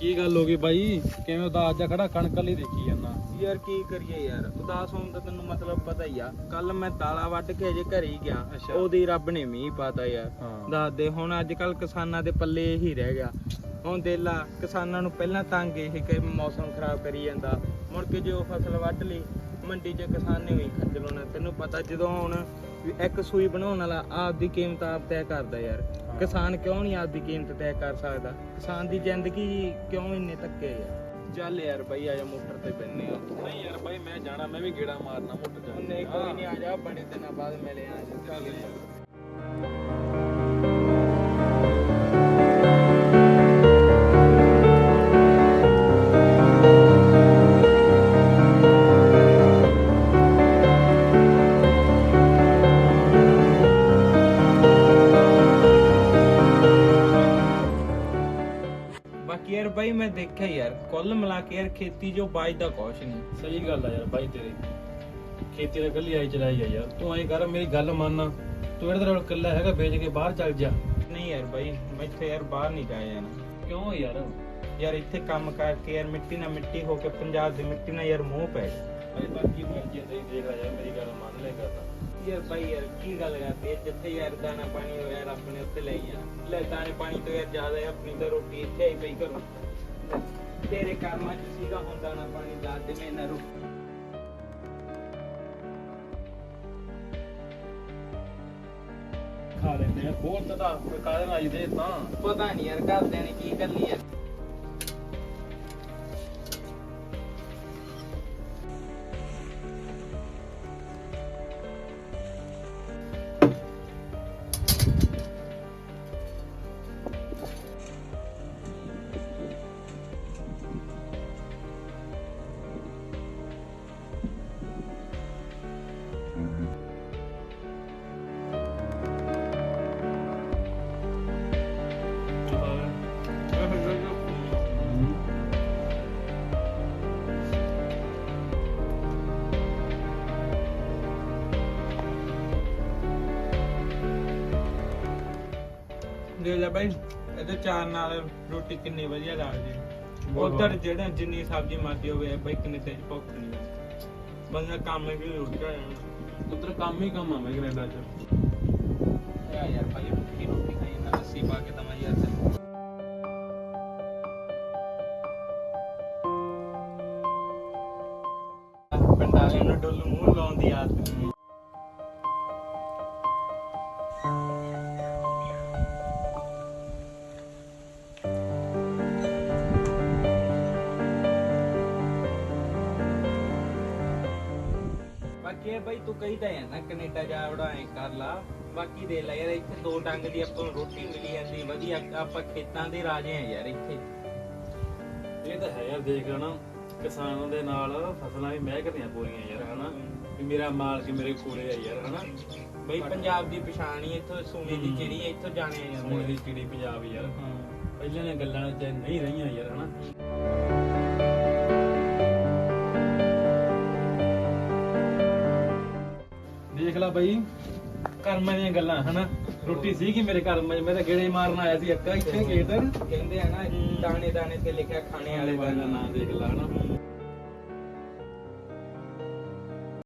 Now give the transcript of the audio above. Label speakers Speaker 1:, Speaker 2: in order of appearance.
Speaker 1: ਕੀ ਗੱਲ ਹੋ ਗਈ ਬਾਈ? ਕਿਵੇਂ ਉਦਾਸ ਜਾ ਖੜਾ? ਕਣਕ ਲਈ ਦੇਖੀ ਜਾਂਦਾ।
Speaker 2: ਯਾਰ ਕੀ ਕਰੀਏ ਯਾਰ? ਉਦਾਸ ਹੋਣ ਦਾ ਤੈਨੂੰ ਮਤਲਬ ਪਤਾ ਹੀ ਆ। ਕੱਲ ਮੈਂ ਦਾਲਾਂ ਵੱਢ ਕੇ ਅਜੇ ਘਰੇ ਹੀ ਗਿਆ।
Speaker 1: ਅੱਛਾ।
Speaker 2: ਉਹਦੀ ਰੱਬ ਨੇ ਮੀਂਹ ਪਾਤਾ ਯਾਰ।
Speaker 1: ਹਾਂ।
Speaker 2: ਦੱਸ ਦੇ ਹੁਣ ਅੱਜ ਕੱਲ ਕਿਸਾਨਾਂ ਦੇ ਪੱਲੇ ਇਹੀ ਰਹਿ ਗਿਆ। ਹੁਣ ਦੇਖ ਲਾ ਕਿਸਾਨਾਂ ਨੂੰ ਪਹਿਲਾਂ ਤੰਗ ਇਹ ਕਿ ਮੌਸਮ ਖਰਾਬ ਕਰੀ ਜਾਂਦਾ। ਮੁੜ ਕੇ ਜੇ ਉਹ ਫਸਲ ਵੱਢ ਲਈ ਮੰਡੀ 'ਚ ਕਿਸਾਨ ਨੇ ਵੀ ਖੱਜਲ ਹੋਣਾ। ਤੈਨੂੰ ਪਤਾ ਜਦੋਂ ਹੁਣ ਵੀ ਇੱਕ ਸੂਈ ਬਣਾਉਣ ਵਾਲਾ ਆਪਦੀ ਕੀਮਤ ਆਪ ਤੈਅ ਕਰਦਾ ਯਾਰ। ਕਿਸਾਨ ਕਿਉਂ ਨਹੀਂ ਆਪਦੀ ਕੀਮਤ ਤੈਅ ਕਰ ਸਕਦਾ? ਕਿਸਾਨ ਦੀ ਜ਼ਿੰਦਗੀ ਕਿਉਂ ਇੰਨੇ ਧੱਕੇ ਯਾਰ ਚੱਲ ਯਾਰ ਬਈ ਆਜਾ ਮੋਟਰ ਤੇ ਬੰਨੇ ਆ।
Speaker 1: ਨਹੀਂ ਯਾਰ ਬਾਈ ਮੈਂ ਜਾਣਾ ਮੈਂ ਵੀ ਗੇੜਾ ਮਾਰਨਾ ਮੁੱਟ ਜਾ
Speaker 2: ਉਹਨੇ ਕੋਈ ਨਹੀਂ ਆ ਜਾ ਬੜੇ ਦਿਨਾਂ ਬਾਅਦ ਮਿਲੇ ਆ। ਚੱਲ ਯਾਰ। ਬਾਈ ਮੈਂ ਦੇਖਿਆ ਯਾਰ ਕੁੱਲ ਮਿਲਾ ਕੇ ਯਾਰ ਖੇਤੀ ਜੋ ਬਾਜਦਾ ਕੁਛ ਨਹੀਂ।
Speaker 1: ਸਹੀ ਗੱਲ ਆ ਯਾਰ ਬਾਈ ਤੇਰੀ। ਖੇਤੀ ਦਾ ਗੱਲੀ ਆਈ ਚਲਾਈ ਆ ਯਾਰ। ਤੂੰ ਐਂ ਕਰ ਮੇਰੀ ਗੱਲ ਮੰਨ। ਤੂੰ ਇਹਦੇ ਨਾਲ ਕਿੱਲਾ ਹੈਗਾ ਵੇਚ ਕੇ ਬਾਹਰ ਚੱਲ ਜਾ।
Speaker 2: ਨਹੀਂ ਯਾਰ ਬਾਈ ਮੈਂ ਇੱਥੇ ਯਾਰ ਬਾਹਰ ਨਹੀਂ ਜਾਇਆ ਜਾਣਾ।
Speaker 1: ਕਿਉਂ ਯਾਰ?
Speaker 2: ਯਾਰ ਇੱਥੇ ਕੰਮ ਕਰਕੇ ਯਾਰ ਮਿੱਟੀ ਨਾਲ ਮਿੱਟੀ ਹੋ ਕੇ ਪੰਜਾਬ ਦੀ ਮਿੱਟੀ ਨਾਲ ਯਾਰ ਮੂੰਹ ਪੈ ਗਿਆ
Speaker 1: ਬਾਕੀ ਮਰਜ਼ੀ ਤੇ ਦੇਖ ਲੈ ਯਾਰ ਮੇਰੀ ਗੱਲ ਮੰਨ ਲੈਗਾ ਤਾਂ
Speaker 2: ਯਾਰ ਬਾਈ ਯਾਰ ਕੀ ਗੱਲ ਕਰਦੀ ਹੈ? ਜਿੱਥੇ ਯਾਰ ਦਾਣਾ ਪਾਣੀ ਹੋਇਆ ਯਾਰ ਆਪਣੇ ਉੱਤੇ ਲੈ ਜਾ ਲੈ ਦਾਣੇ ਪਾਣੀ ਤੋਂ ਯਾਰ ਜ਼ਿਆਦਾ ਹੈ ਆਪਣੀ ਤਾਂ ਰੋਟੀ ਇੱਥੇ ਆਈ ਪਈ ਕਰੋ ਤੇਰੇ ਕਰਮਾਂ 'ਚ ਸੀਗਾ ਹੁਣ ਦਾਣਾ ਪਾਣੀ ਦੱਸ ਦੇ ਮੈਂ ਨਾ ਰੁਕ
Speaker 1: ਖਾ ਲੈਂਦੇ ਆ ਹੋਰ ਤਾਂ ਕਾਹਦੇ ਨਾਲ ਦੇ ਤਾਂ।
Speaker 2: ਪਤਾ ਨਹੀਂ ਯਾਰ ਘਰਦਿਆਂ ਨੇ ਕੀ ਕਰ ਲਈ ਯਾਰ ਦੇਖ ਲੈ ਬਾਈ ਇਹਦੇ ਚਾਰ ਨਾਲ ਰੋਟੀ ਕਿੰਨੀ ਵਧੀਆ ਲੱਗਦੀ ਹੈ।
Speaker 1: ਬਹੁਤ
Speaker 2: ਉਧਰ ਜਿਹੜਾ ਜਿੰਨੀ ਸਬਜ਼ੀ ਮਰਦੀ ਹੋਵੇ ਬਾਈ ਕਿੰਨੇ ਤੇਜ ਭੁੱਖ ਨਹੀਂ ਲੱਗਦੀ। ਬੰਦਾ ਕੰਮ ਵੀ ਰੋਟੀ ਆ
Speaker 1: ਉਧਰ ਕੰਮ ਹੀ ਕੰਮ ਆ ਮੈਂ ਕੈਨੇਡਾ ਚ।
Speaker 2: ਯਾਰ ਯਾਰ ਭਾਈ ਰੋਟੀ ਰੋਟੀ ਖਾਈ ਨਾ ਲੱਸੀ ਪਾ ਕੇ ਤਾਂ ਮੈਂ ਯਾਰ ਪਿੰਡਾਂ ਨੂੰ ਡੁੱਲ ਮੂੰਹ ਲਾਉਣ ਦੀ ਆਦਤ ਇਹ ਬਈ ਤੂੰ ਕਹੀਦਾ ਹੈ ਨਾ ਕੈਨੇਡਾ ਜਾ ਵੜਾ ਐ ਕਰ ਲਾ। ਬਾਕੀ ਦੇ ਲੈ ਯਾਰ ਇੱਥੇ ਦੋ ਡੰਗ ਦੀ ਆਪਾਂ ਨੂੰ ਰੋਟੀ ਮਿਲੀ ਜਾਂਦੀ ਵਧੀਆ। ਆਪਾਂ ਖੇਤਾਂ ਦੇ ਰਾਜੇ ਆ ਯਾਰ ਇੱਥੇ।
Speaker 1: ਇਹ ਤਾਂ ਹੈ ਯਾਰ ਦੇਖ ਲੈਣਾ ਕਿਸਾਨਾਂ ਦੇ ਨਾਲ ਫਸਲਾਂ ਵੀ ਮਹਿਕਦੀਆਂ ਪੂਰੀਆਂ ਯਾਰ ਹਨਾ? ਵੀ ਮੇਰਾ ਮਾਲਕ ਮੇਰੇ ਕੋਲੇ ਆ ਯਾਰ ਹਨਾ?
Speaker 2: ਬਈ ਪੰਜਾਬ ਦੀ ਪਛਾਣ ਹੀ ਇੱਥੋਂ ਸੂਨੇ ਦੀ। ਚਿੜੀ ਹੈ ਇੱਥੋਂ ਜਾਣਿਆ
Speaker 1: ਸੋਨੇ
Speaker 2: ਜਾਂਦਾ
Speaker 1: ਦੀ ਚਿੜੀ ਪੰਜਾਬ ਯਾਰ।
Speaker 2: ਹਾਂ।
Speaker 1: ਪਹਿਲਾਂ ਦੀਆਂ ਗੱਲਾਂ ਚ ਨਹੀਂ ਰਹੀਆਂ ਯਾਰ ਹਨਾ? ਦੇਖ ਲੈ ਬਾਈ ਕਰਮਾਂ ਦੀਆਂ ਗੱਲਾਂ ਹਨਾ? ਰੋਟੀ ਸੀਗੀ ਮੇਰੇ ਘਰ ਮੈਂ ਮੈਂ ਤਾਂ ਗੇੜੇ ਮਾਰਨ ਆਇਆ ਸੀ ਅੱਕਾ ਇੱਥੇ ਗੇਟ।
Speaker 2: ਕਹਿੰਦੇ ਆ ਨਾ ਦਾਣੇ ਦਾਣੇ ਤੇ ਲਿਖਿਆ ਖਾਣੇ ਵਾਲੇ ਦਾ
Speaker 1: ਵਾਲੇ ਨਾਂ ਦੇਖ ਲੈ ਹਨਾ?